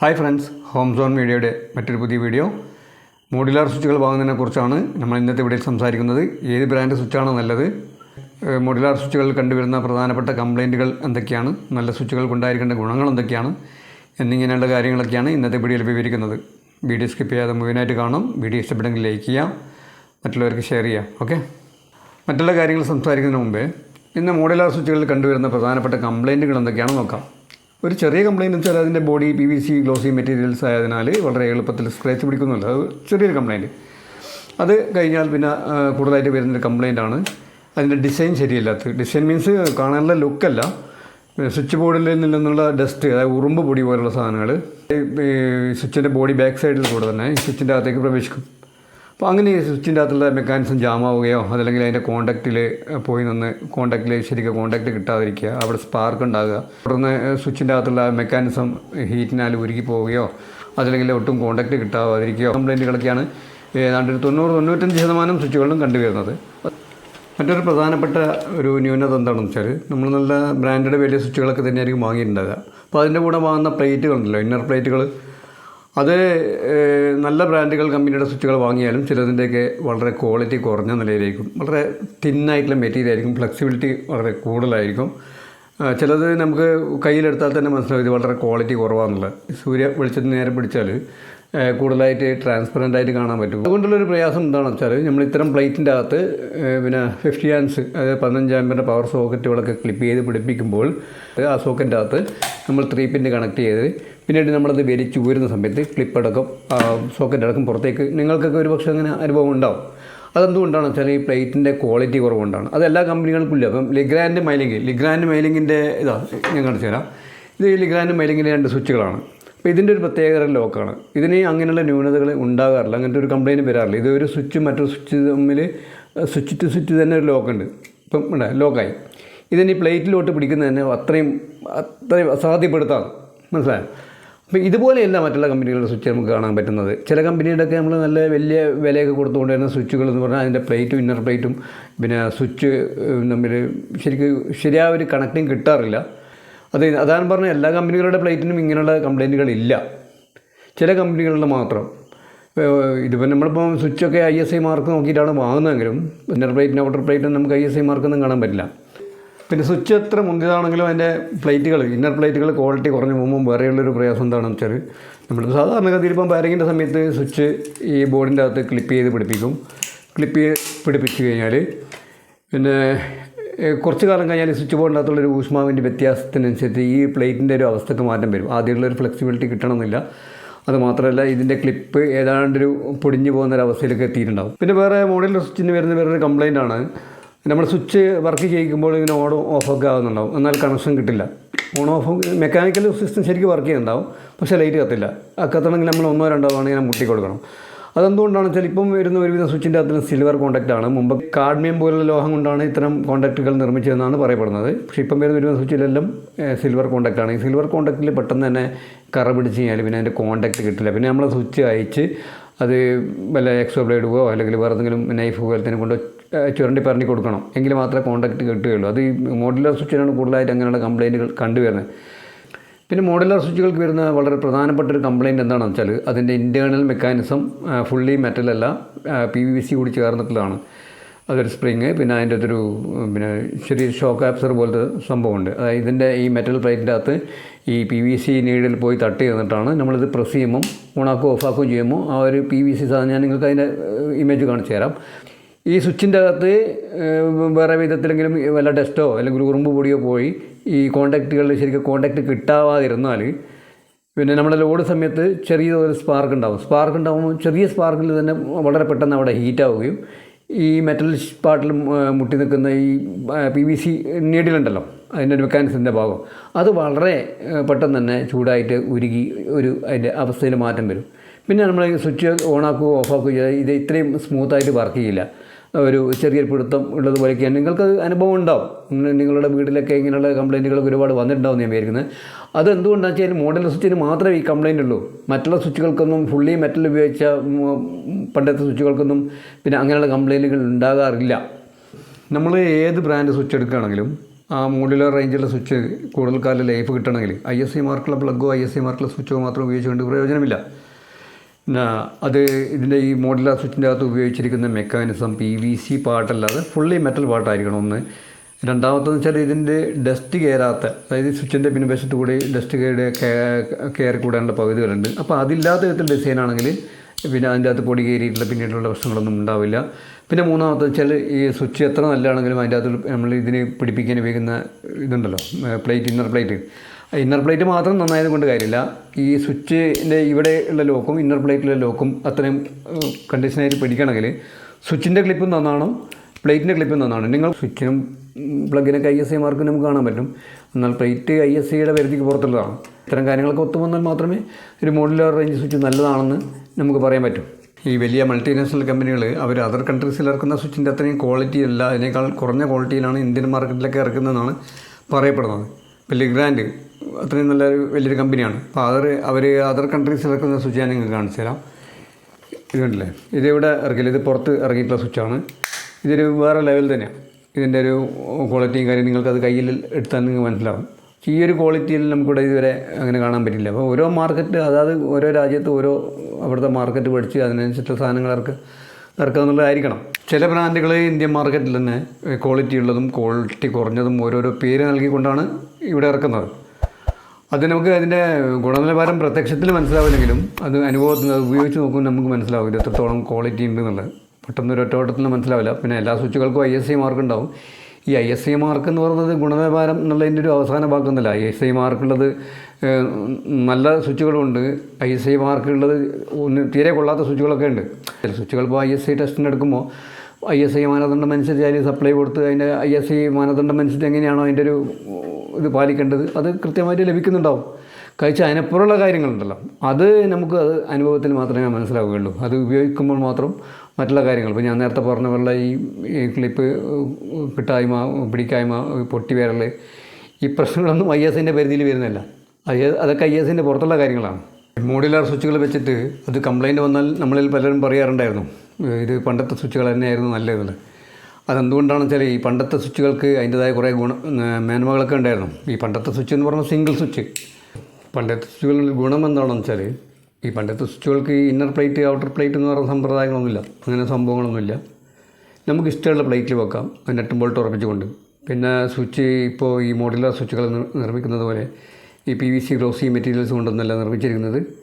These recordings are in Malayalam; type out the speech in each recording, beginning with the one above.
ഹായ് ഫ്രണ്ട്സ് ഹോം സോൺ മീഡിയയുടെ മറ്റൊരു പുതിയ വീഡിയോ മോഡുലാർ സ്വിച്ചുകൾ വാങ്ങുന്നതിനെ കുറിച്ചാണ് നമ്മൾ ഇന്നത്തെ വീഡിയോയിൽ സംസാരിക്കുന്നത്. ഏത് ബ്രാൻഡ് സ്വിച്ചാണ് നല്ലത്? മോഡുലാർ സ്വിച്ചുകൾ കണ്ടുവരുന്ന പ്രധാനപ്പെട്ട കംപ്ലൈന്റുകൾ എന്തൊക്കെയാണ്? നല്ല സ്വിച്ചുകൾക്ക് ഉണ്ടായിരിക്കേണ്ട ഗുണങ്ങൾ എന്തൊക്കെയാണ്? എന്നിങ്ങനെയുള്ള കാര്യങ്ങളൊക്കെയാണ് ഇന്നത്തെ വീഡിയോയിൽ വിവരിക്കുന്നത്. വീഡിയോ സ്കിപ്പ് ചെയ്യാതെ മുഴുവനായിട്ട് കാണും. വീഡിയോ ഇഷ്ടപ്പെടുമെങ്കിൽ ലൈക്ക് ചെയ്യാം മറ്റുള്ളവർക്ക് ഷെയർ ചെയ്യാം ഓക്കെ മറ്റുള്ള കാര്യങ്ങൾ സംസാരിക്കുന്നതിന് മുമ്പേ ഇന്ന് മോഡുലാർ സ്വിച്ചുകളിൽ കണ്ടുവരുന്ന പ്രധാനപ്പെട്ട കംപ്ലൈന്റുകൾ എന്തൊക്കെയാണെന്ന് നോക്കാം. ഒരു ചെറിയ കംപ്ലൈന്റ് വെച്ചാൽ അതിന്റെ body P V C glossy materials ആയതിനാൽ വളരെ എളുപ്പത്തിൽ സ്ക്രാച്ച് പിടിക്കുന്നുണ്ട്. അത് ചെറിയൊരു കംപ്ലയിന്റ് അത് കഴിഞ്ഞാൽ പിന്നെ കൂടുതലായിട്ട് വരുന്നൊരു കംപ്ലയിന്റ് ആണ്. അതിന്റെ ഡിസൈൻ ശരിയല്ലാത്ത. ഡിസൈൻ മീൻസ് കാണാനുള്ള ലുക്കല്ല സ്വിച്ച് ബോർഡിൽ നിന്നുള്ള ഡസ്റ്റ് അതായത് ഉറുമ്പ് പൊടി പോലുള്ള സാധനങ്ങൾ. സ്വിച്ചിന്റെ ബോഡി ബാക്ക് സൈഡിൽ കൂടെ തന്നെ സ്വിച്ചിന്റെ അകത്തേക്ക് പ്രവേശിക്കും. അപ്പോൾ അങ്ങനെ സ്വിച്ചിന്റെ അകത്തുള്ള മെക്കാനിസം ജാമാവുകയോ അതല്ലെങ്കിൽ അതിന്റെ കോണ്ടാക്റ്റിൽ പോയി നിന്ന് കോണ്ടാക്റ്റിൽ ശരിക്കും കോണ്ടാക്റ്റ് കിട്ടാതിരിക്കുക അവിടെ സ്പാർക്ക് ഉണ്ടാകുക തുടർന്ന് സ്വിച്ചിന്റെ അകത്തുള്ള മെക്കാനിസം ഹീറ്റിനാൽ ഉരുകി പോവുകയോ അതല്ലെങ്കിൽ ഒട്ടും കോണ്ടാക്റ്റ് കിട്ടാതിരിക്കുകയോ കംപ്ലൈന്റുകളൊക്കെയാണ് ഏതാണ്ട് ഒരു തൊണ്ണൂറ് തൊണ്ണൂറ്റഞ്ച് ശതമാനം സ്വിച്ചുകളിലും കണ്ടുവരുന്നത്. മറ്റൊരു പ്രധാനപ്പെട്ട ഒരു ന്യൂനത എന്താണെന്ന് വെച്ചാൽ നമ്മൾ നല്ല ബ്രാൻഡഡ് വലിയ സ്വിച്ചുകളൊക്കെ തന്നെയായിരിക്കും വാങ്ങിയിട്ടുണ്ടാകുക അപ്പോൾ അതിന്റെ കൂടെ വാങ്ങുന്ന പ്ലേറ്റുകളുണ്ടല്ലോ ഇന്നർ പ്ലേറ്റുകൾ അത് നല്ല ബ്രാൻഡുകൾ കമ്പനിയുടെ സ്വിച്ചുകൾ വാങ്ങിയാലും ചിലതിന്റെയൊക്കെ വളരെ ക്വാളിറ്റി കുറഞ്ഞ നിലയിലായിരിക്കും. വളരെ തിന്നായിട്ടുള്ള മെറ്റീരിയൽ ആയിരിക്കും. ഫ്ലെക്സിബിലിറ്റി വളരെ കൂടുതലായിരിക്കും. ചിലത് നമുക്ക് കയ്യിലെടുത്താൽ തന്നെ മനസ്സിലാവും ഇത് വളരെ ക്വാളിറ്റി കുറവാണെന്നുള്ളത്. സൂര്യ വെളിച്ചത്തിന് നേരെ പിടിച്ചാൽ കൂടുതലായിട്ട് ട്രാൻസ്പെറന്റ് ആയിട്ട് കാണാൻ പറ്റും. അതുകൊണ്ടുള്ളൊരു പ്രയാസം എന്താണെന്ന് വെച്ചാൽ നമ്മൾ ഇത്തരം പ്ലേറ്റിന്റെ അകത്ത് പിന്നെ ഫിഫ്റ്റി ആൻസ് അതായത് പതിനഞ്ച് ആമ്പിന്റെ പവർ സോക്കറ്റുകളൊക്കെ ക്ലിപ്പ് ചെയ്ത് പിടിപ്പിക്കുമ്പോൾ ആ സോക്കറ്റിന്റെ അകത്ത് നമ്മൾ ത്രീ പിന്ന് കണക്ട് ചെയ്ത് പിന്നീട് നമ്മളത് വലിച്ച് ഊരുന്ന സമയത്ത് ക്ലിപ്പടക്കം സോക്കറ്റ് അടക്കം പുറത്തേക്ക് നിങ്ങൾക്കൊക്കെ ഒരു പക്ഷേ അങ്ങനെ അനുഭവം ഉണ്ടാവും. അതെന്തുകൊണ്ടാണ് വെച്ചാൽ ഈ പ്ലേറ്റിന്റെ ക്വാളിറ്റി കുറവുകൊണ്ടാണ്. അതെല്ലാ കമ്പനികൾക്കും ഇല്ല. അപ്പം ലിഗ്രാൻഡ് മൈലിംഗ് ലിഗ്രാൻഡ് മൈലിങ്ങിന്റെ ഇതാ ഞാൻ കാണിച്ചു തരാം. ഇത് ലിഗ്രാൻഡ് മൈലിങ്ങിന്റെ രണ്ട് സ്വിച്ചുകളാണ്. അപ്പോൾ ഇതിന്റെ ഒരു പ്രത്യേകത ലോക്കാണ്. ഇതിന് അങ്ങനെയുള്ള ന്യൂനതകൾ ഉണ്ടാകാറില്ല. അങ്ങനത്തെ ഒരു കംപ്ലൈന്റ് വരാറില്ല. ഇത് ഒരു സ്വിച്ച് മറ്റൊരു സ്വിച്ച് തമ്മിൽ സ്വിച്ച് ടു സ്വിച്ച് തന്നെ ഒരു ലോക്കുണ്ട് ഇപ്പം ഉണ്ട് ലോക്കായി ഇതിന് ഈ പ്ലേറ്റിലോട്ട് പിടിക്കുന്നതന്നെ അത്രയും അത്രയും അസാധ്യപ്പെടുത്താം. മനസ്സിലായോ? അപ്പോൾ ഇതുപോലെയല്ല മറ്റുള്ള കമ്പനികളുടെ സ്വിച്ച് നമുക്ക് കാണാൻ പറ്റുന്നത്. ചില കമ്പനിയുടെയൊക്കെ നമ്മൾ നല്ല വലിയ വിലയൊക്കെ കൊടുത്തുകൊണ്ട് തന്നെ സ്വിച്ചുകൾ എന്ന് പറഞ്ഞാൽ അതിന്റെ പ്ലേറ്റും ഇന്നർ പ്ലേറ്റും പിന്നെ സ്വിച്ച് തമ്മിൽ ശരിക്കും ശരിയായ ഒരു കണക്റ്റിംഗ് കിട്ടാറില്ല. അത് അതാണ് പറഞ്ഞ എല്ലാ കമ്പനികളുടെ പ്ലേറ്റിനും ഇങ്ങനെയുള്ള കംപ്ലൈന്റുകളില്ല ചില കമ്പനികളുടെ മാത്രം. ഇതിപ്പോൾ നമ്മളിപ്പോൾ സ്വിച്ചൊക്കെ ഐ എസ് ഐ മാർക്ക് നോക്കിയിട്ടാണ് വാങ്ങുന്നതെങ്കിലും ഇന്നർ പ്ലേറ്റിനും ഔട്ടർ പ്ലേറ്റും നമുക്ക് ഐ എസ് ഐ മാർക്കൊന്നും കാണാൻ പറ്റില്ല. പിന്നെ സ്വിച്ച് എത്ര മുന്തിയതാണെങ്കിലും അതിന്റെ പ്ലേറ്റുകൾ ഇന്നർ പ്ലേറ്റുകൾ ക്വാളിറ്റി കുറഞ്ഞു പോകുമ്പോൾ വേറെയുള്ളൊരു പ്രയാസം എന്താണെന്ന് വെച്ചാൽ നമ്മൾ സാധാരണഗതിയിൽ ഇപ്പം ബാരിങ്ങിന്റെ സമയത്ത് സ്വിച്ച് ഈ ബോർഡിന്റെ അകത്ത് ക്ലിപ്പ് ചെയ്ത് പിടിപ്പിക്കും. ക്ലിപ്പ് ചെയ്ത് പിടിപ്പിച്ച് കഴിഞ്ഞാൽ പിന്നെ കുറച്ച് കാലം കഴിഞ്ഞാൽ സ്വിച്ച് ബോർഡിന്റെ അകത്തുള്ളൊരു ഊഷ്മാവിന്റെ വ്യത്യാസത്തിനനുസരിച്ച് ഈ പ്ലേറ്റിന്റെ ഒരു അവസ്ഥക്ക് മാറ്റം വരും. ആദ്യമുള്ളൊരു ഫ്ലെക്സിബിലിറ്റി കിട്ടണമെന്നില്ല. അത് മാത്രമല്ല ഇതിന്റെ ക്ലിപ്പ് ഏതാണ്ടൊരു പൊടിഞ്ഞു പോകുന്ന ഒരു അവസ്ഥയിലേക്ക് എത്തിയിട്ടുണ്ടാവും. പിന്നെ വേറെ മോഡൽ സ്വിച്ചിന് വരുന്ന വേറൊരു കംപ്ലൈന്റ് ആണ്. നമ്മൾ സ്വിച്ച് വർക്ക് ചെയ്യിക്കുമ്പോൾ ഇങ്ങനെ ഓൺ ഓഫ് ഒക്കെ ആകുന്നുണ്ടാവും എന്നാൽ കണക്ഷൻ കിട്ടില്ല. ഓൺ ഓഫ് മെക്കാനിക്കൽ സിസ്റ്റം ശരിക്കും വർക്ക് ചെയ്യുന്നുണ്ടാവും. പക്ഷേ ലൈറ്റ് കത്തില്ല. കത്തണമെങ്കിൽ നമ്മൾ ഒന്നോ രണ്ടോ തവണ ഇങ്ങനെ മുട്ടി കൊടുക്കണം. അതെന്തുകൊണ്ടാണെന്ന് വെച്ചാൽ ഇപ്പം വരുന്ന ഒരുവിധ സ്വിച്ചിന്റെ അകത്ത് സിൽവർ കോണ്ടാക്റ്റ് ആണ്? മുമ്പ് കാഡ്മിയം പോലുള്ള ലോഹം കൊണ്ടാണ് ഇത്തരം കോണ്ടാക്റ്റുകൾ നിർമ്മിച്ചതെന്നാണ് പറയപ്പെടുന്നത്. പക്ഷേ ഇപ്പം വരുന്ന ഒരുവിധ സ്വിച്ചിലെല്ലാം സിൽവർ കോണ്ടാക്റ്റ് ആണ്. ഈ സിൽവർ കോണ്ടാക്റ്റിൽ പെട്ടെന്ന് തന്നെ കറ പിടിച്ച് കഴിഞ്ഞാൽ പിന്നെ അതിന്റെ കോണ്ടാക്റ്റ് കിട്ടില്ല. പിന്നെ നമ്മൾ സ്വിച്ച് അയച്ച് അത് വല്ല എക്സോ ബ്ലേഡുകോ അല്ലെങ്കിൽ വേറെ എന്തെങ്കിലും നൈഫ് പോലത്തേനെ കൊണ്ട് ചുരണ്ടി പറഞ്ഞ് കൊടുക്കണം. എങ്കിൽ മാത്രമേ കോണ്ടാക്റ്റ് കിട്ടുകയുള്ളൂ. അത് ഈ മോഡുലർ സ്വിച്ചിനാണ് കൂടുതലായിട്ട് അങ്ങനെയുള്ള കംപ്ലൈന്റുകൾ കണ്ടുവരുന്നത്. പിന്നെ മോഡുലാർ സ്വിച്ചുകൾക്ക് വരുന്ന വളരെ പ്രധാനപ്പെട്ട ഒരു കംപ്ലയിന്റ് എന്താണെന്ന് വെച്ചാൽ അതിന്റെ ഇന്റേർണൽ മെക്കാനിസം ഫുള്ളി മെറ്റലല്ല പി വി സി കൂടി ചേർന്നിട്ടുള്ളതാണ്. അതൊരു സ്പ്രിങ് പിന്നെ അതിന്റെ അകത്തൊരു പിന്നെ ചെറിയ ഷോക്ക് ആപ്സർ പോലത്തെ സംഭവമുണ്ട്. അതായത് ഇതിന്റെ ഈ മെറ്റൽ പ്ലേറ്റിന്റെ അകത്ത് ഈ പി വി സി നീഡിൽ പോയി തട്ടി തന്നിട്ടാണ് നമ്മളിത് പ്രസ് ചെയ്യുമ്പം ഓണാക്കുകയോ ഓഫാക്കുകയോ ചെയ്യുമ്പോൾ ആ ഒരു പി വി സി സാധനം ഞാൻ നിങ്ങൾക്ക് അതിന്റെ ഇമേജ് കാണിച്ചു തരാം. ഈ സ്വിച്ചിന്റെ അകത്ത് വേറെ വിധത്തിലെങ്കിലും വല്ല ടെസ്റ്റോ അല്ലെങ്കിൽ ഉറുമ്പ് പൊടിയോ പോയി ഈ കോണ്ടാക്റ്റുകളിൽ ശരിക്കും കോണ്ടാക്റ്റ് കിട്ടാവാതിരുന്നാൽ പിന്നെ നമ്മുടെ ലോഡ് സമയത്ത് ചെറിയ ഒരു സ്പാർക്ക് ഉണ്ടാവും. സ്പാർക്ക് ഉണ്ടാകുമ്പോൾ ചെറിയ സ്പാർക്കിൽ തന്നെ വളരെ പെട്ടെന്ന് അവിടെ ഹീറ്റ് ആവുകയും ഈ മെറ്റൽ പാട്ടിൽ മുട്ടി നിൽക്കുന്ന ഈ പി വി സി നീഡിലുണ്ടല്ലോ അതിന്റെ ഒരു മെക്കാനിസത്തിന്റെ ഭാഗം. അത് വളരെ പെട്ടെന്ന് തന്നെ ചൂടായിട്ട് ഉരുകി ഒരു അതിന്റെ അവസ്ഥയിൽ മാറ്റം വരും. പിന്നെ നമ്മൾ സ്വിച്ച് ഓണാക്കുകയോ ഓഫാക്കുകയോ ചെയ്താൽ ഇത് ഇത്രയും സ്മൂത്തായിട്ട് വർക്ക് ചെയ്യില്ല. ഒരു ചെറിയൊരു പിടുത്തം ഉള്ളതുപോലെയൊക്കെയാണ്. നിങ്ങൾക്ക് അനുഭവം ഉണ്ടാവും. നിങ്ങളുടെ വീട്ടിലൊക്കെ ഇങ്ങനെയുള്ള കംപ്ലൈന്റുകളൊക്കെ ഒരുപാട് വന്നിട്ടുണ്ടാവും ഞാൻ വിചാരിക്കുന്നത്. അതെന്തുകൊണ്ടാണെന്ന് വെച്ചാൽ മോഡൽ സ്വിച്ചിന് മാത്രമേ ഈ കംപ്ലൈന്റ് ഉള്ളൂ. മറ്റുള്ള സ്വിച്ചുകൾക്കൊന്നും ഫുള്ളി മെറ്റൽ ഉപയോഗിച്ച പണ്ടത്തെ സ്വിച്ചുകൾക്കൊന്നും പിന്നെ അങ്ങനെയുള്ള കംപ്ലൈന്റുകൾ ഉണ്ടാകാറില്ല. നമ്മൾ ഏത് ബ്രാൻഡ് സ്വിച്ച് എടുക്കുകയാണെങ്കിലും ആ മോഡുലർ റേഞ്ചിലുള്ള സ്വിച്ച് കൂടുതൽ കാലം ലൈഫ് കിട്ടണമെങ്കിൽ ഐ എസ് സി മാർക്കുള്ള പ്ലഗോ ഐ എസ് സി മാർക്കുള്ള സ്വിച്ചോ മാത്രം ഉപയോഗിച്ചുകൊണ്ട് പ്രയോജനമില്ല. അത് ഇതിന്റെ ഈ മോഡുലാർ സ്വിച്ചിന്റെ അകത്ത് ഉപയോഗിച്ചിരിക്കുന്ന മെക്കാനിസം പി വി സി പാട്ടല്ലാതെ ഫുള്ളി മെറ്റൽ പാട്ടായിരിക്കണം ഒന്ന്. രണ്ടാമത്തെന്ന് വെച്ചാൽ ഇതിന്റെ ഡസ്റ്റ് കയറാത്ത അതായത് സ്വിച്ചിന്റെ പിൻവശത്ത് കൂടി ഡസ്റ്റ് കയറി കയറി കൂടാനുള്ള പകുതികളുണ്ട്. അപ്പോൾ അതില്ലാത്ത വിധത്തിൽ ഡിസൈനാണെങ്കിൽ പിന്നെ അതിന്റെ അകത്ത് പൊടി കയറിയിട്ടുള്ള പിന്നീടുള്ള പ്രശ്നങ്ങളൊന്നും ഉണ്ടാവില്ല. പിന്നെ മൂന്നാമത്തെ വെച്ചാൽ ഈ സ്വിച്ച് എത്ര നല്ലതാണെങ്കിലും അതിന്റെ അകത്ത് നമ്മൾ ഇതിന് പിടിപ്പിക്കാൻ ഉപയോഗിക്കുന്ന ഇതുണ്ടല്ലോ plate inner plate inner plate മാത്രം നന്നായത് കൊണ്ട് കാര്യമില്ല. ഈ സ്വിച്ചിന്റെ ഇവിടെ ഉള്ള ലോക്കും ഇന്നർ പ്ലേറ്റിലെ ലോക്കും അത്രയും കണ്ടീഷനായിട്ട് പിടിക്കണമെങ്കിൽ സ്വിച്ചിന്റെ ക്ലിപ്പും നന്നാണ് പ്ലേറ്റിന്റെ ക്ലിപ്പും നന്നാണ് നിങ്ങൾ സ്വിച്ചിനും പ്ലഗിനൊക്കെ ഐ എസ് ഐ മാർക്ക് നമുക്ക് കാണാൻ പറ്റും. എന്നാൽ പ്ലേറ്റ് ഐ എസ് സിയുടെ പരിധിക്ക് പുറത്തുള്ളതാണ്. ഇത്തരം കാര്യങ്ങളൊക്കെ ഒത്തു വന്നാൽ മാത്രമേ ഒരു മോഡുലാർ റേഞ്ച് സ്വിച്ച് നല്ലതാണെന്ന് നമുക്ക് പറയാൻ പറ്റും. ഈ വലിയ മൾട്ടിനാഷണൽ കമ്പനികൾ അവർ അതർ കൺട്രീസിൽ ഇറക്കുന്ന സ്വിച്ചിന്റെ അത്രയും ക്വാളിറ്റി അല്ല. അതിനേക്കാൾ കുറഞ്ഞ ക്വാളിറ്റിയിലാണ് ഇന്ത്യൻ മാർക്കറ്റിലൊക്കെ ഇറക്കുന്നതെന്നാണ് പറയപ്പെടുന്നത്. ഇപ്പോൾ ലിഗ്രാൻഡ് അത്രയും നല്ല വലിയൊരു കമ്പനിയാണ്. അപ്പോൾ അതർ അവർ അതർ കൺട്രീസ് ഇറക്കുന്ന സ്വിച്ച് ഞാൻ നിങ്ങൾക്ക് കാണിച്ചു തരാം. ഇതുണ്ടല്ലേ ഇതിവിടെ ഇറക്കില്ല ഇത് പുറത്ത് ഇറങ്ങിയിട്ടുള്ള സ്വിച്ചാണ് ഇതൊരു വേറെ ലെവൽ തന്നെയാണ് ഇതിന്റെ ഒരു ക്വാളിറ്റിയും കാര്യം നിങ്ങൾക്ക് അത് കയ്യിൽ എടുത്താൽ നിങ്ങൾക്ക് മനസ്സിലാവും. ഈ ഒരു ക്വാളിറ്റിയിൽ നമുക്കിവിടെ ഇതുവരെ അങ്ങനെ കാണാൻ പറ്റില്ല. അപ്പോൾ ഓരോ മാർക്കറ്റ് അതായത് ഓരോ രാജ്യത്ത് ഓരോ അവിടുത്തെ മാർക്കറ്റ് പഠിച്ച് അതിനനുസരിച്ചുള്ള സാധനങ്ങൾ ഇറക്കുക ഇറക്കുക എന്നുള്ളതായിരിക്കണം. ചില ബ്രാൻഡുകൾ ഇന്ത്യൻ മാർക്കറ്റിൽ തന്നെ ക്വാളിറ്റി ഉള്ളതും ക്വാളിറ്റി കുറഞ്ഞതും ഓരോരോ പേര് നൽകിക്കൊണ്ടാണ് ഇവിടെ ഇറക്കുന്നത്. അത് നമുക്ക് അതിന്റെ ഗുണനിലവാരം പ്രത്യക്ഷത്തിൽ മനസ്സിലാവില്ലെങ്കിലും അത് അനുഭവത്തിൽ അത് ഉപയോഗിച്ച് നോക്കുമ്പോൾ നമുക്ക് മനസ്സിലാവും ഇത് എത്രത്തോളം ക്വാളിറ്റി ഉണ്ട് എന്നുള്ളത്. പെട്ടെന്ന് ഒരു ഒറ്റവട്ടത്തിൽ മനസ്സിലാവില്ല. പിന്നെ എല്ലാ സ്വിച്ചുകൾക്കും ഐ എസ് ഐ മാർക്ക് ഉണ്ടാവും. ഈ ഐ എസ് ഐ മാർക്ക് എന്ന് പറയുന്നത് ഗുണനിലവാരം എന്നുള്ളതിന്റെ ഒരു അവസാന ഭാഗമൊന്നുമല്ല. ഐ എസ് ഐ മാർക്കുള്ളത് നല്ല സ്വിച്ചുകളുണ്ട് ഐ എസ് ഐ മാർക്കുള്ളത് ഒന്ന് തീരെ കൊള്ളാത്ത സ്വിച്ചുകളൊക്കെ ഉണ്ട്. സ്വിച്ചുകൾ ഇപ്പോൾ ഐ എസ് ഐ ടെസ്റ്റിന് എടുക്കുമ്പോൾ ഐ എസ് ഐ മാനദണ്ഡം അനുസരിച്ച് അതിന് സപ്ലൈ കൊടുത്ത് അതിന്റെ ഐ എസ് ഐ മാനദണ്ഡം അനുസരിച്ച് എങ്ങനെയാണോ അതിന്റെ ഒരു ഇത് പാലിക്കേണ്ടത്? അത് കൃത്യമായിട്ട് ലഭിക്കുന്നുണ്ടാവും. കഴിച്ച അതിനപ്പുറമുള്ള കാര്യങ്ങളുണ്ടല്ലോ. അത് നമുക്ക് അത് അനുഭവത്തിൽ മാത്രമേ മനസ്സിലാവുകയുള്ളൂ. അത് ഉപയോഗിക്കുമ്പോൾ മാത്രം മറ്റുള്ള കാര്യങ്ങൾ. ഇപ്പോൾ ഞാൻ നേരത്തെ പറഞ്ഞ പോലെ ഈ ക്ലിപ്പ് കിട്ടായ്മ പിടിക്കായ്മ പൊട്ടി ഈ പ്രശ്നങ്ങളൊന്നും ഐ എസിന്റെ പരിധിയിൽ വരുന്നില്ല. ഐ അതൊക്കെ ഐ എസിന്റെ പുറത്തുള്ള കാര്യങ്ങളാണ്. മോഡുലാർ സ്വിച്ചുകൾ വെച്ചിട്ട് അത് കംപ്ലൈന്റ് വന്നാൽ നമ്മളിൽ പലരും പറയാറുണ്ടായിരുന്നു. ഇത് പണ്ടത്തെ സ്വിച്ചുകൾ തന്നെയായിരുന്നു നല്ലത്. അതെന്തുകൊണ്ടാണെന്ന് വെച്ചാൽ ഈ പണ്ടത്തെ സ്വിച്ചുകൾക്ക് അതിന്റെതായ കുറേ ഗുണ മേന്മകളൊക്കെ ഉണ്ടായിരുന്നു. ഈ പണ്ടത്തെ സ്വിച്ച് എന്ന് പറഞ്ഞാൽ സിംഗിൾ സ്വിച്ച്. പണ്ടത്തെ സ്വിച്ചുകളിൽ ഗുണം എന്താണെന്ന് വെച്ചാൽ ഈ പണ്ടത്തെ സ്വിച്ചുകൾക്ക് ഇന്നർ പ്ലേറ്റ് ഔട്ടർ പ്ലേറ്റ് എന്ന് പറയുന്ന സമ്പ്രദായങ്ങളൊന്നുമില്ല. അങ്ങനെ സംഭവങ്ങളൊന്നുമില്ല. നമുക്ക് ഇഷ്ടമുള്ള പ്ലേറ്റിൽ വെക്കാം. നെട്ടും ബോൾട്ട് ഉറപ്പിച്ചുകൊണ്ട്. പിന്നെ സ്വിച്ച് ഇപ്പോൾ ഈ മോഡുലാർ സ്വിച്ചുകൾ നിർ- നിർമ്മിക്കുന്നത് പോലെ ഈ P V C glossy materials കൊണ്ടൊന്നല്ല നിർമ്മിച്ചിരിക്കുന്നത്.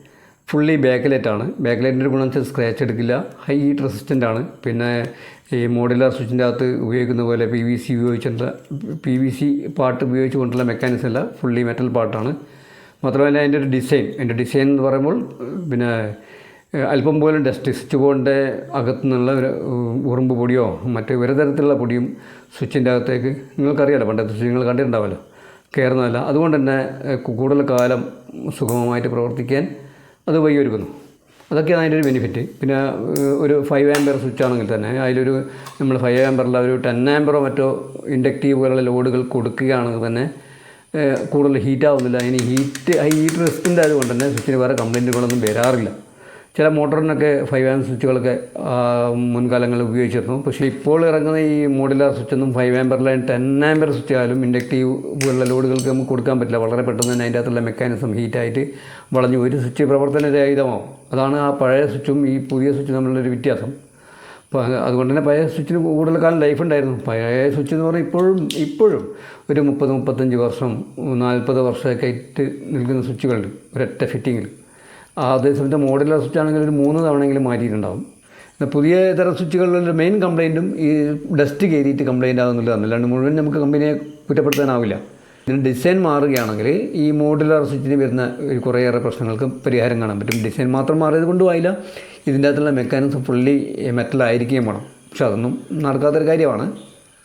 ഫുള്ളി ബാക്ക്ലൈറ്റ് ആണ്. ബാക്ക്ലൈറ്റിന്റെ ഗുണം വെച്ചാൽ സ്ക്രാച്ച് എടുക്കില്ല. ഹൈ ഹീറ്റ് റെസിസ്റ്റന്റ് ആണ്. പിന്നെ ഈ മോഡുലാർ സ്വിച്ചിന്റെ അകത്ത് ഉപയോഗിക്കുന്ന പോലെ പി വി സി ഉപയോഗിച്ചിട്ടുള്ള പി വി സി പാർട്ട് ഉപയോഗിച്ച് കൊണ്ടുള്ള മെക്കാനിസം അല്ല ഫുള്ളി മെറ്റൽ പാർട്ടാണ് മാത്രമല്ല അതിന്റെ ഒരു ഡിസൈൻ എന്റെ ഡിസൈൻ എന്ന് പറയുമ്പോൾ പിന്നെ അല്പം പോലും ഡസ്റ്റ് സ്വിച്ച് ബോർഡിന്റെ അകത്തുനിന്നുള്ള ഒരു ഉറുമ്പ് പൊടിയോ മറ്റ് ഒരു തരത്തിലുള്ള പൊടിയും സ്വിച്ചിന്റെ അകത്തേക്ക് നിങ്ങൾക്കറിയാലോ പണ്ടത്തെ സ്വിച്ച് നിങ്ങൾ കണ്ടിട്ടുണ്ടാവുമല്ലോ. കയറുന്നതല്ല അതുകൊണ്ട് തന്നെ കൂടുതൽ കാലം സുഗമമായിട്ട് പ്രവർത്തിക്കാൻ അത് വഴിയൊരുക്കുന്നു അതൊക്കെയാണ് അതിന്റെ ഒരു ബെനിഫിറ്റ് പിന്നെ ഒരു ഫൈവ് ആമ്പർ സ്വിച്ച് ആണെങ്കിൽ തന്നെ അതിലൊരു നമ്മൾ ഫൈവ് ആമ്പറിൽ ഒരു ടെൻ ആമ്പറോ മറ്റോ ഇൻഡക്റ്റീവ് പോലുള്ള ലോഡുകൾ കൊടുക്കുകയാണെങ്കിൽ തന്നെ കൂടുതൽ ഹീറ്റ് ആവുന്നില്ല. അതിന് ഹീറ്റ് ഹീറ്റ് റെസ്റ്റിന്റെ ആയതുകൊണ്ട് തന്നെ സ്വിച്ചിന് വേറെ കംപ്ലൈന്റുകളൊന്നും വരാറില്ല. ചില മോട്ടറിനൊക്കെ ഫൈവ് ആം സ്വിച്ചുകളൊക്കെ മുൻകാലങ്ങളിൽ ഉപയോഗിച്ചിരുന്നു. പക്ഷേ ഇപ്പോൾ ഇറങ്ങുന്ന ഈ modular സ്വിച്ചൊന്നും five line ten ampere switch ആയാലും ഇൻഡക്റ്റീവ് പോലുള്ള ലോഡുകൾക്ക് നമുക്ക് കൊടുക്കാൻ പറ്റില്ല. വളരെ പെട്ടെന്ന് തന്നെ അതിന്റെ അകത്തുള്ള മെക്കാനിസം ഹീറ്റായിട്ട് വളഞ്ഞു. ഒരു സ്വിച്ച് പ്രവർത്തനരഹിതമാവും അതാണ് ആ പഴയ സ്വിച്ചും ഈ പുതിയ സ്വിച്ചും തമ്മിലുള്ളൊരു വ്യത്യാസം. അതുകൊണ്ട് തന്നെ പഴയ സ്വിച്ചിന് കൂടുതൽ കാലം ലൈഫ് ഉണ്ടായിരുന്നു. പഴയ സ്വിച്ച് എന്ന് പറഞ്ഞാൽ ഇപ്പോഴും ഇപ്പോഴും ഒരു മുപ്പത് മുപ്പത്തഞ്ച് വർഷം നാൽപ്പത് വർഷമൊക്കെ ആയിട്ട് നിൽക്കുന്ന സ്വിച്ചുകളുണ്ട്. ഒരൊറ്റ ഫിറ്റിങ്ങിൽ അതേസമയത്ത് മോഡുലാർ സ്വിച്ച് ആണെങ്കിൽ ഒരു മൂന്ന് തവണയെങ്കിലും മാറ്റിയിട്ടുണ്ടാവും. പുതിയ തരം സ്വിച്ചുകളിലെ മെയിൻ കംപ്ലയിന്റും ഈ ഡസ്റ്റ് കയറിയിട്ട് കംപ്ലയിന്റ് ആകുന്നുള്ളതാണ് അല്ലാണ്ട് മുഴുവൻ നമുക്ക് കമ്പനിയെ കുറ്റപ്പെടുത്താനാവില്ല. ഇതിന് ഡിസൈൻ മാറുകയാണെങ്കിൽ ഈ മോഡുലാർ സ്വിച്ചിന് വരുന്ന കുറേയേറെ പ്രശ്നങ്ങൾക്ക് പരിഹാരം കാണാൻ പറ്റും. ഡിസൈൻ മാത്രം മാറിയത് കൊണ്ടും ആയില്ല. ഇതിന്റെ അകത്തുള്ള മെക്കാനിസം ഫുള്ളി മെറ്റലായിരിക്കുകയും വേണം. പക്ഷെ അതൊന്നും നടക്കാത്തൊരു കാര്യമാണ്.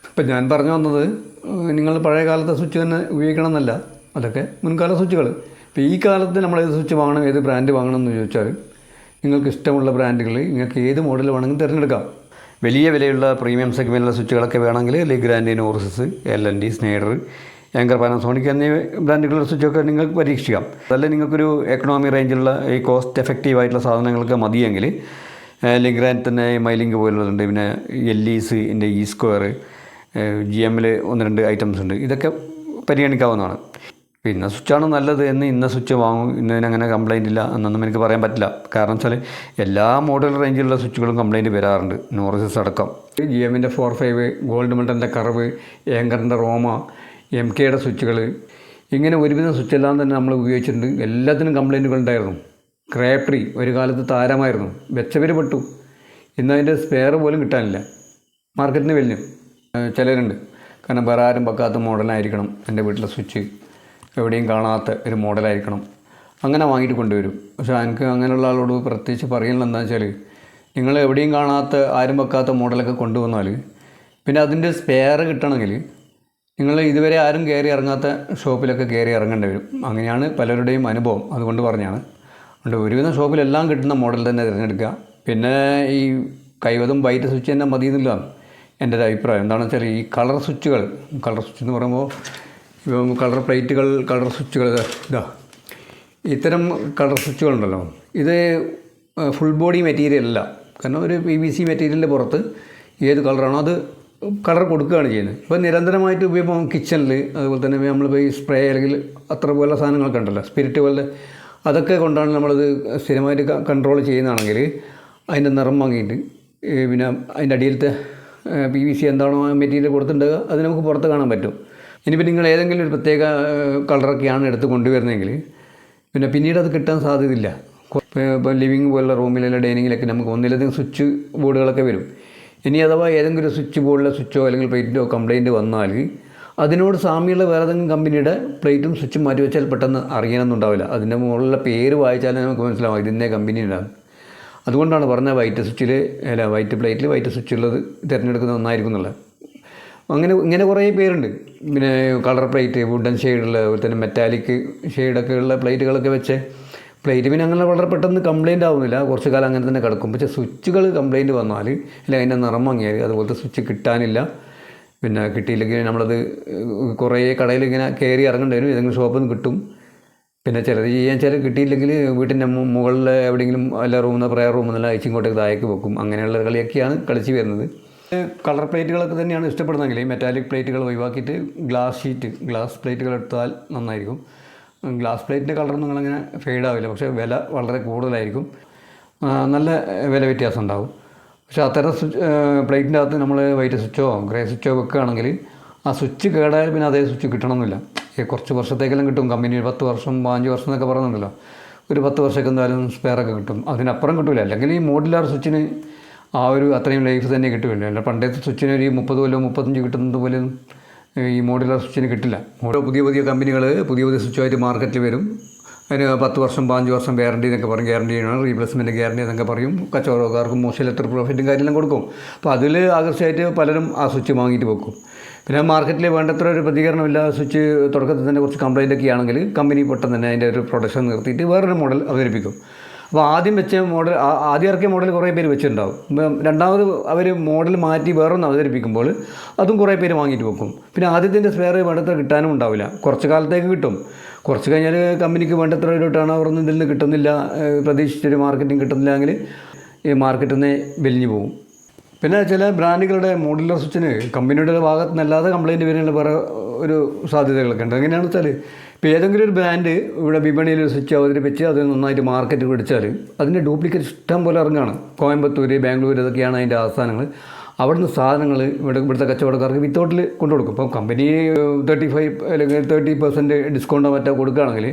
ഇപ്പം ഞാൻ പറഞ്ഞു വന്നത് നിങ്ങൾ പഴയ കാലത്തെ സ്വിച്ച് തന്നെ ഉപയോഗിക്കണം എന്നല്ല അതൊക്കെ മുൻകാല സ്വിച്ചുകൾ ഇപ്പോൾ ഈ കാലത്ത് നമ്മൾ ഏത് സ്വിച്ച് വാങ്ങണം ഏത് ബ്രാൻഡ് വാങ്ങണം എന്ന് ചോദിച്ചാൽ നിങ്ങൾക്ക് ഇഷ്ടമുള്ള ബ്രാൻഡുകൾ നിങ്ങൾക്ക് ഏത് മോഡൽ വേണമെങ്കിലും തിരഞ്ഞെടുക്കാം. വലിയ വിലയുള്ള പ്രീമിയം സെഗ്മെന്റിലെ സ്വിച്ചുകളൊക്കെ വേണമെങ്കിൽ Legrand Norisys L N D Schneider Anchor Panasonic എന്നീ ബ്രാൻഡുകളുടെ സ്വിച്ചൊക്കെ നിങ്ങൾക്ക് പരീക്ഷിക്കാം. അതല്ല നിങ്ങൾക്കൊരു എക്കണോമി റേഞ്ചിലുള്ള ഈ കോസ്റ്റ് എഫക്റ്റീവ് ആയിട്ടുള്ള സാധനങ്ങൾക്ക് മതിയെങ്കിൽ ലിഗ്രാൻഡ് തന്നെ മൈലിംഗ് പോലുള്ളതുണ്ട് പിന്നെ എൽ എന്റെ ഇ സ്ക്വയർ ജി എമ്മിൽ ഒന്ന് രണ്ട് ഐറ്റംസ് ഉണ്ട്. ഇതൊക്കെ പരിഗണിക്കാവുന്നതാണ്. പിന്നെ സ്വിച്ചാണ് നല്ലത് എന്ന് ഇന്ന സ്വിച്ച് വാങ്ങും ഇന്നതിന് അങ്ങനെ കംപ്ലൈന്റ് ഇല്ല എന്നൊന്നും എനിക്ക് പറയാൻ പറ്റില്ല. കാരണം വെച്ചാൽ എല്ലാ മോഡൽ റേഞ്ചിലുള്ള സ്വിച്ചുകളും കംപ്ലൈന്റ് വരാറുണ്ട്. നോറിസസ് അടക്കം. ജി എമ്മിന്റെ ഫോർ ഫൈവ് ഗോൾഡ് മെഡലിന്റെ കറവ് ഏങ്കറിന്റെ റോമ എം കെയുടെ സ്വിച്ചുകൾ ഇങ്ങനെ ഒരുവിധം സ്വിച്ചെല്ലാം തന്നെ നമ്മൾ ഉപയോഗിച്ചിട്ടുണ്ട്. എല്ലാത്തിനും കംപ്ലൈന്റുകൾ ഉണ്ടായിരുന്നു. ക്രാപ്രി ഒരു കാലത്ത് താരമായിരുന്നു. വെച്ചവർ പെട്ടു. ഇന്ന് അതിന്റെ സ്പെയർ പോലും കിട്ടാനില്ല. മാർക്കറ്റിന് വലിയ ചിലരുണ്ട്. കാരണം വേറെ ആരും വെക്കാത്ത മോഡലായിരിക്കണം എന്റെ വീട്ടിലെ സ്വിച്ച്. എവിടെയും കാണാത്ത ഒരു മോഡലായിരിക്കണം. അങ്ങനെ വാങ്ങിയിട്ട് കൊണ്ടുവരും. പക്ഷേ എനിക്ക് അങ്ങനെയുള്ള ആളോട് പ്രത്യേകിച്ച് പറയുന്നത് എന്താണെന്ന് വെച്ചാൽ നിങ്ങൾ എവിടെയും കാണാത്ത ആരും വെക്കാത്ത മോഡലൊക്കെ കൊണ്ടുവന്നാൽ പിന്നെ അതിന്റെ സ്പെയർ കിട്ടണമെങ്കിൽ നിങ്ങൾ ഇതുവരെ ആരും കയറി ഇറങ്ങാത്ത ഷോപ്പിലൊക്കെ കയറി ഇറങ്ങേണ്ടി വരും. അങ്ങനെയാണ് പലരുടെയും അനുഭവം. അതുകൊണ്ട് പറഞ്ഞാണ്. അതുകൊണ്ട് ഒരുവിധം ഷോപ്പിലെല്ലാം കിട്ടുന്ന മോഡൽ തന്നെ തിരഞ്ഞെടുക്കുക. പിന്നെ ഈ കൈവതും വൈറ്റ് സ്വിച്ച് തന്നെ മതിയെന്നില്ല എന്റെ ഒരു അഭിപ്രായം എന്താണെന്ന് വെച്ചാൽ ഈ കളർ സ്വിച്ചുകൾ കളർ സ്വിച്ച് എന്ന് പറയുമ്പോൾ കളർ പ്ലേറ്റുകൾ കളർ സ്വിച്ചുകൾ ഇതാ ഇത്തരം കളർ സ്വിച്ചുകൾ ഉണ്ടല്ലോ ഇത് ഫുൾ ബോഡി മെറ്റീരിയൽ അല്ല. കാരണം ഒരു പി വി സി മെറ്റീരിയലിന്റെ പുറത്ത് ഏത് കളറാണോ അത് കളർ കൊടുക്കുകയാണ് ചെയ്യുന്നത്. ഇപ്പോൾ നിരന്തരമായിട്ട് ഉപയോഗം കിച്ചണിൽ അതുപോലെ തന്നെ നമ്മളിപ്പോൾ ഈ സ്പ്രേ അല്ലെങ്കിൽ അത്ര പോലെ സാധനങ്ങളൊക്കെ ഉണ്ടല്ലോ സ്പിരിറ്റ് പോലെ അതൊക്കെ കൊണ്ടാണ് നമ്മളത് സ്ഥിരമായിട്ട് കൺട്രോൾ ചെയ്യുന്നതാണെങ്കിൽ അതിന്റെ നിറം വാങ്ങിയിട്ട് പിന്നെ അതിന്റെ അടിയിലത്തെ പി വി സി എന്താണോ മെറ്റീരിയൽ കൊടുത്തിട്ടുണ്ടാകുക അത് നമുക്ക് പുറത്ത് കാണാൻ പറ്റും. ഇനിയിപ്പോൾ നിങ്ങൾ ഏതെങ്കിലും ഒരു പ്രത്യേക കളറൊക്കെയാണ് എടുത്ത് കൊണ്ടുവരുന്നതെങ്കിൽ പിന്നെ പിന്നീട് അത് കിട്ടാൻ സാധ്യതയില്ല. ഇപ്പോൾ ലിവിങ് പോലുള്ള റൂമിലുള്ള ഡൈനിങ്ങിലൊക്കെ നമുക്ക് ഒന്നിലധികം സ്വിച്ച് ബോർഡുകളൊക്കെ വരും. ഇനി അഥവാ ഏതെങ്കിലും ഒരു സ്വിച്ച് ബോർഡിലെ സ്വിച്ചോ അല്ലെങ്കിൽ പ്ലേറ്റിന്റെ കംപ്ലയിന്റ് വന്നാൽ അതിനോട് സാമ്യമുള്ള വേറെ ഏതെങ്കിലും കമ്പനിയുടെ പ്ലേറ്റും സ്വിച്ചും മാറ്റി വെച്ചാൽ പെട്ടെന്ന് അറിയാനൊന്നും ഉണ്ടാവില്ല അതിന്റെ മുകളിലെ പേര് വായിച്ചാലേ നമുക്ക് മനസ്സിലാവും ഇതിന്റെ കമ്പനി അതുകൊണ്ടാണ് പറഞ്ഞ വൈറ്റ് സ്വിച്ചിൽ അല്ല വൈറ്റ് പ്ലേറ്റിൽ വൈറ്റ് സ്വിച്ചുള്ളത് തിരഞ്ഞെടുക്കുന്നത് നന്നായിരിക്കും എന്നുള്ളത്. അങ്ങനെ ഇങ്ങനെ കുറേ പേരുണ്ട്. പിന്നെ കളർ പ്ലേറ്റ് വുഡൻ ഷെയ്ഡുള്ള അതുപോലെ തന്നെ മെറ്റാലിക് ഷെയ്ഡൊക്കെ ഉള്ള പ്ലേറ്റുകളൊക്കെ വെച്ച് പ്ലേറ്റ് പിന്നെ അങ്ങനെ വളരെ പെട്ടെന്ന് കംപ്ലയിന്റ് ആവുന്നില്ല. കുറച്ച് കാലം അങ്ങനെ തന്നെ കിടക്കും. പക്ഷേ സ്വിച്ചുകൾ കംപ്ലയിന്റ് വന്നാൽ അല്ലെങ്കിൽ അതിന്റെ നിറം വാങ്ങിയാൽ അതുപോലത്തെ സ്വിച്ച് കിട്ടാനില്ല. പിന്നെ കിട്ടിയില്ലെങ്കിൽ നമ്മളത് കുറേ കടയിൽ ഇങ്ങനെ കയറി ഇറങ്ങേണ്ടി വരും ഏതെങ്കിലും ഷോപ്പിൽ നിന്ന് കിട്ടും. പിന്നെ ചിലത് ചെയ്യാൻ ചില കിട്ടിയില്ലെങ്കിൽ വീട്ടിന്റെ മുകളിൽ എവിടെയെങ്കിലും അല്ല റൂമിൽ പ്രയർ റൂമിൽ നിന്നെല്ലാം അയച്ചിങ്ങോട്ടേക്ക് താഴേക്ക് വെക്കും. അങ്ങനെയുള്ള കളിയൊക്കെയാണ് കളിച്ച് വരുന്നത്. കളർ പ്ലേറ്റുകളൊക്കെ തന്നെയാണ് ഇഷ്ടപ്പെടുന്നതെങ്കിൽ ഈ മെറ്റാലിക് പ്ലേറ്റുകൾ ഒഴിവാക്കിയിട്ട് ഗ്ലാസ് ഷീറ്റ് ഗ്ലാസ് പ്ലേറ്റുകൾ എടുത്താൽ നന്നായിരിക്കും. ഗ്ലാസ് പ്ലേറ്റിന്റെ കളർ നിങ്ങളങ്ങനെ ഫെയ്ഡ് ആവില്ല പക്ഷേ വില വളരെ കൂടുതലായിരിക്കും. നല്ല വില വ്യത്യാസം ഉണ്ടാവും. പക്ഷേ അത്തരം പ്ലേറ്റിന്റെ അകത്ത് നമ്മൾ വൈറ്റ് സ്വിച്ചോ ഗ്രേ സ്വിച്ചോ വെക്കുകയാണെങ്കിൽ ആ സ്വിച്ച് കേടായാൽ പിന്നെ അതേ സ്വിച്ച് കിട്ടണമെന്നില്ല. കുറച്ച് വർഷത്തേക്കെല്ലാം കിട്ടും കമ്പനി ഒരു പത്ത് വർഷം പതിനഞ്ച് വർഷം എന്നൊക്കെ പറയുന്നുണ്ടല്ലോ ഒരു പത്ത് വർഷമൊക്കെ എന്തായാലും സ്പെയറൊക്കെ കിട്ടും. അതിനപ്പുറം കിട്ടില്ല അല്ലെങ്കിൽ ഈ മോഡുലാർ സ്വിച്ചിന് ആ ഒരു അത്രയും ലൈഫ് തന്നെ കിട്ടുമല്ലോ. അല്ല പണ്ടത്തെ സ്വിച്ചിന് ഒരു മുപ്പത് കൊല്ലം മുപ്പത്തഞ്ച് കിട്ടുന്നത് പോലെ ഈ മോഡുലാർ സ്വിച്ചിന് കിട്ടില്ല. ഓരോ പുതിയ പുതിയ കമ്പനികൾ പുതിയ പുതിയ സ്വിച്ചുമായിട്ട് മാർക്കറ്റിൽ വരും. അതിന് പത്ത് വർഷം പതിനഞ്ച് വർഷം ഗ്യാരണ്ടി എന്നൊക്കെ പറയും. ഗ്യാരണ്ടി ചെയ്യണം. റീപ്ലേസ്മെന്റ് ഗ്യാരണ്ടി എന്നൊക്കെ പറയും. കച്ചവടക്കാർക്കും മോശം എത്ര പ്രോഫിറ്റും കാര്യമെല്ലാം കൊടുക്കും. അപ്പോൾ അതിൽ ആകർഷമായിട്ട് പലരും ആ സ്വിച്ച് വാങ്ങിയിട്ട് വെക്കും. പിന്നെ മാർക്കറ്റിൽ വേണ്ടത്ര ഒരു പ്രതികരണമില്ല സ്വിച്ച് തുടക്കത്തിൽ തന്നെ കുറച്ച് കംപ്ലൈന്റ് ഒക്കെ ആണെങ്കിൽ കമ്പനി പെട്ടെന്ന് തന്നെ അതിന്റെ ഒരു പ്രൊഡക്ഷൻ നിർത്തിയിട്ട് വേറൊരു മോഡൽ അവതരിപ്പിക്കും. അപ്പോൾ ആദ്യം വെച്ച മോഡൽ ആദ്യം ഇറക്കിയ മോഡൽ കുറേ പേര് വെച്ചിട്ടുണ്ടാവും. രണ്ടാമത് അവർ മോഡൽ മാറ്റി വേറൊന്ന് അവതരിപ്പിക്കുമ്പോൾ അതും കുറേ പേര് വാങ്ങിയിട്ട് വെക്കും. പിന്നെ ആദ്യത്തിന്റെ സ്പെയർ വേണ്ടത്ര കിട്ടാനും ഉണ്ടാവില്ല. കുറച്ച് കാലത്തേക്ക് കിട്ടും. കുറച്ച് കഴിഞ്ഞാൽ കമ്പനിക്ക് വേണ്ടത്ര ഒരു ടേൺ ഓവർ ഒന്നും ഇതിൽ നിന്ന് കിട്ടുന്നില്ല. പ്രതീക്ഷിച്ചൊരു മാർക്കറ്റിംഗ് കിട്ടുന്നില്ല എങ്കിൽ ഈ മാർക്കറ്റിൽ നിന്ന് വെലിഞ്ഞു പോകും പിന്നെ ചില ബ്രാൻഡുകളുടെ മോഡുലർ സ്വിച്ചിന് കമ്പനിയുടെ ഭാഗത്ത് നിന്നല്ലാതെ കംപ്ലയിന്റ് വരാനുള്ള വേറെ ഒരു സാധ്യതകളൊക്കെ ഉണ്ട്. എങ്ങനെയാണെന്ന് വെച്ചാൽ ഇപ്പോൾ ഏതെങ്കിലും ഒരു ബ്രാൻഡ് ഇവിടെ വിപണിയിൽ സ്വിച്ച് അവതരിപ്പിച്ച് അത് നന്നായിട്ട് മാർക്കറ്റ് പിടിച്ചാൽ അതിന്റെ ഡ്യൂപ്ലിക്കേറ്റ് ഇഷ്ടം പോലെ ഇറങ്ങുകയാണ് കോയമ്പത്തൂർ ബാംഗ്ലൂർ ഇതൊക്കെയാണ് അതിന്റെ ആസ്ഥാനങ്ങൾ അവിടുന്ന് സാധനങ്ങൾ ഇവിടെ ഇവിടുത്തെ കച്ചവടക്കാർക്ക് വിത്തൗട്ടിൽ കൊണ്ടു കൊടുക്കും. അപ്പം കമ്പനി തേർട്ടി ഫൈവ് അല്ലെങ്കിൽ തേർട്ടി പെർസെന്റ് ഡിസ്കൗണ്ടോ മറ്റോ കൊടുക്കുകയാണെങ്കിൽ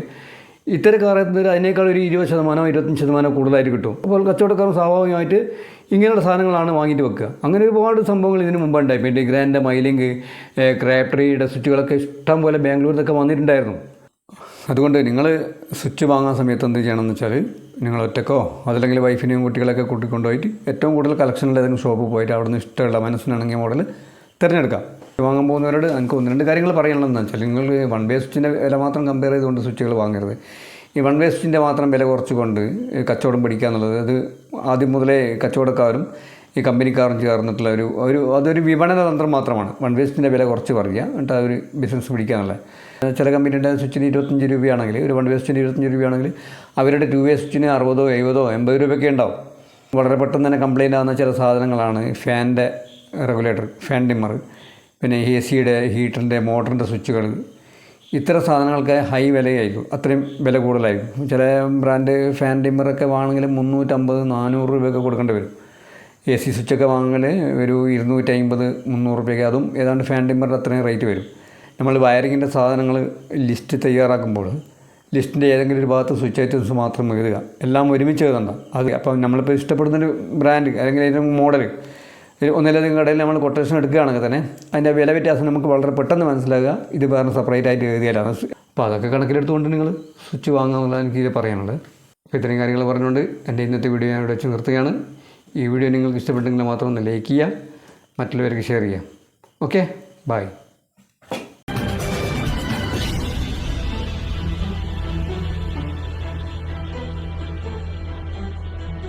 ഇത്തരക്കാരത്തിൽ അതിനേക്കാൾ ഒരു ഇരുപത് ശതമാനമോ ഇരുപത്തഞ്ച് ശതമാനമോ കൂടുതലായിട്ട് കിട്ടും. അപ്പോൾ കച്ചവടക്കാരൻ സ്വാഭാവികമായിട്ട് ഇങ്ങനെയുള്ള സാധനങ്ങളാണ് വാങ്ങിയിട്ട് വെക്കുക. അങ്ങനെ ഒരുപാട് സംഭവങ്ങൾ ഇതിന് മുമ്പ് ഉണ്ടായി പിന്നെ ഗ്രാൻഡ് മൈലിംഗ് ക്രാപ്റ്ററിയുടെ സ്വിച്ചുകളൊക്കെ ഇഷ്ടം പോലെ ബാംഗ്ലൂരിൽ നിന്നൊക്കെ വന്നിട്ടുണ്ടായിരുന്നു. അതുകൊണ്ട് നിങ്ങൾ സ്വിച്ച് വാങ്ങാൻ സമയത്ത് എന്ത് ചെയ്യണമെന്ന് വെച്ചാൽ നിങ്ങൾ ഒറ്റക്കോ അതല്ലെങ്കിൽ വൈഫിനെയും കുട്ടികളൊക്കെ കൂട്ടിക്കൊണ്ടുപോയിട്ട് ഏറ്റവും കൂടുതൽ കളക്ഷനുള്ള ഏതെങ്കിലും ഷോപ്പ് പോയിട്ട് അവിടെ നിന്ന് ഇഷ്ടമുള്ള മനസ്സിനാണെങ്കിൽ മോഡൽ തിരഞ്ഞെടുക്കാം. വാങ്ങാൻ പോകുന്നവരോട് എനിക്ക് ഒന്ന് രണ്ട് കാര്യങ്ങൾ പറയാനുള്ളതെന്ന് വെച്ചാൽ നിങ്ങൾ വൺ വേ സ്വിച്ചിന്റെ വില മാത്രം കമ്പയർ ചെയ്തുകൊണ്ട് സ്വിച്ചുകൾ വാങ്ങരുത്. ഈ വൺ വേ സ്വിച്ചിന്റെ മാത്രം വില കുറച്ചുകൊണ്ട് കച്ചവടം പിടിക്കുക എന്നുള്ളത് അത് ആദ്യം മുതലേ കച്ചവടക്കാരും ഈ കമ്പനിക്കാരും ചേർന്നിട്ടുള്ള ഒരു ഒരു അതൊരു വിപണന തന്ത്രം മാത്രമാണ്. വൺ വേ സ്വിച്ചിന്റെ വില കുറച്ച് പറയുക എന്നിട്ട് ആ ഒരു ബിസിനസ് പിടിക്കാന്നുള്ള ചില കമ്പനിയുടെ സ്വിച്ചിന് ഇരുപത്തഞ്ച് രൂപയാണെങ്കിൽ ഒരു വൺ വേ സ്വിച്ചിന് ഇരുപത്തഞ്ച് രൂപയാണെങ്കിൽ അവരുടെ ടു വേ സ്വിച്ചിന് അറുപതോ എഴുപതോ എൺപത് രൂപയൊക്കെ ഉണ്ടാവും. വളരെ പെട്ടെന്ന് തന്നെ കംപ്ലൈന്റ് ആകുന്ന ചില സാധനങ്ങളാണ് ഫാനിന്റെ റെഗുലേറ്റർ ഫാൻ ഡിമ്മർ പിന്നെ എ സിയുടെ ഹീറ്ററിന്റെ മോട്ടറിന്റെ സ്വിച്ചുകൾ ഇത്തരം സാധനങ്ങൾക്ക് ഹൈ വിലയായിരിക്കും അത്രയും വില കൂടുതലായിരിക്കും. ചില ബ്രാൻഡ് ഫാൻ ഡിമ്മറൊക്കെ വാങ്ങണമെങ്കിൽ മുന്നൂറ്റമ്പത് നാനൂറ് രൂപയൊക്കെ കൊടുക്കേണ്ടി വരും. എ സി സ്വിച്ചൊക്കെ വാങ്ങണമെങ്കിൽ ഒരു ഇരുന്നൂറ്റി അമ്പത് മുന്നൂറ് രൂപയൊക്കെ അതും ഏതാണ്ട് ഫാൻ ഡിമ്മറിന്റെ അത്രയും റേറ്റ് വരും. നമ്മൾ വയറിങ്ങിന്റെ സാധനങ്ങൾ ലിസ്റ്റ് തയ്യാറാക്കുമ്പോൾ ലിസ്റ്റിന്റെ ഏതെങ്കിലും ഒരു ഭാഗത്ത് സ്വിച്ച് ഐറ്റംസ് മാത്രം എഴുതുക. എല്ലാം ഒരുമിച്ച് എഴുതണ്ട. അത് അപ്പം നമ്മളിപ്പോൾ ഇഷ്ടപ്പെടുന്നൊരു ബ്രാൻഡ് അല്ലെങ്കിൽ ഏതെങ്കിലും മോഡൽ ഒന്നിലധികം കടയിൽ നമ്മൾ കൊട്ടേഷൻ എടുക്കുകയാണെങ്കിൽ തന്നെ അതിന്റെ വില വ്യത്യാസം നമുക്ക് വളരെ പെട്ടെന്ന് മനസ്സിലാകുക. ഇത് വേറെ സെപ്പറേറ്റ് ആയിട്ട് എഴുതിയാലാണ്. അപ്പോൾ അതൊക്കെ കണക്കിലെടുത്തുകൊണ്ട് നിങ്ങൾ സ്വിച്ച് വാങ്ങാമെന്നുള്ളത് എനിക്ക് പറയാനുള്ളത്. അപ്പോൾ ഇത്രയും കാര്യങ്ങൾ പറഞ്ഞുകൊണ്ട് എന്റെ ഇന്നത്തെ വീഡിയോ ഞാൻ ഇവിടെ വെച്ച് നിർത്തുകയാണ്. ഈ വീഡിയോ നിങ്ങൾക്ക് ഇഷ്ടപ്പെട്ടെങ്കിൽ മാത്രം ഒന്ന് ലൈക്ക് ചെയ്യുക മറ്റുള്ളവർക്ക് ഷെയർ ചെയ്യാം ഓക്കെ ബൈ